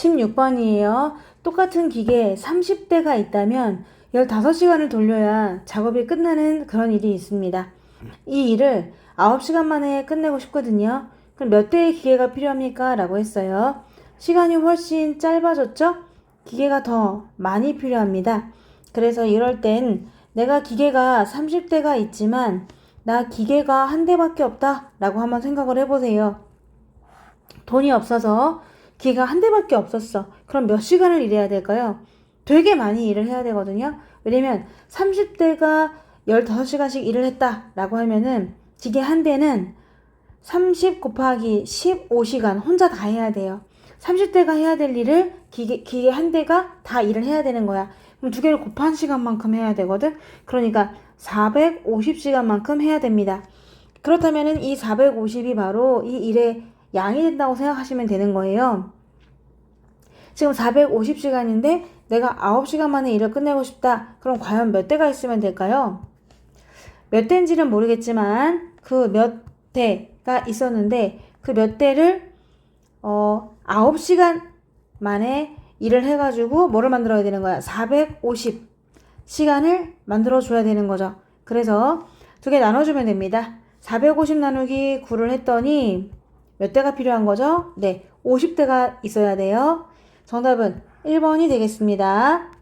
16번이에요. 똑같은 기계에 30대가 있다면 15시간을 돌려야 작업이 끝나는 그런 일이 있습니다. 이 일을 9시간 만에 끝내고 싶거든요. 그럼 몇 대의 기계가 필요합니까? 라고 했어요. 시간이 훨씬 짧아졌죠? 기계가 더 많이 필요합니다. 그래서 이럴 땐 내가 기계가 30대가 있지만 나 기계가 한 대밖에 없다 라고 한번 생각을 해보세요. 돈이 없어서 기계가 한 대밖에 없었어. 그럼 몇 시간을 일해야 될까요? 되게 많이 일을 해야 되거든요. 왜냐면 30대가 15시간씩 일을 했다라고 하면은 기계 한 대는 30 곱하기 15시간 혼자 다 해야 돼요. 30대가 해야 될 일을 기계, 기계 한 대가 다 일을 해야 되는 거야. 그럼 두 개를 곱한 시간만큼 해야 되거든? 그러니까 450시간만큼 해야 됩니다. 그렇다면은 이 450이 바로 이 일의 양이 된다고 생각하시면 되는 거예요. 지금 450시간인데 내가 9시간 만에 일을 끝내고 싶다. 그럼 과연 몇 대가 있으면 될까요? 몇 대인지는 모르겠지만 그 몇 대가 있었는데 그 몇 대를 어 9시간 만에 일을 해가지고 뭐를 만들어야 되는 거야? 450 시간을 만들어 줘야 되는 거죠. 그래서 두 개 나눠주면 됩니다. 450 나누기 9를 했더니 몇 대가 필요한 거죠? 네, 50대가 있어야 돼요. 정답은 1번이 되겠습니다.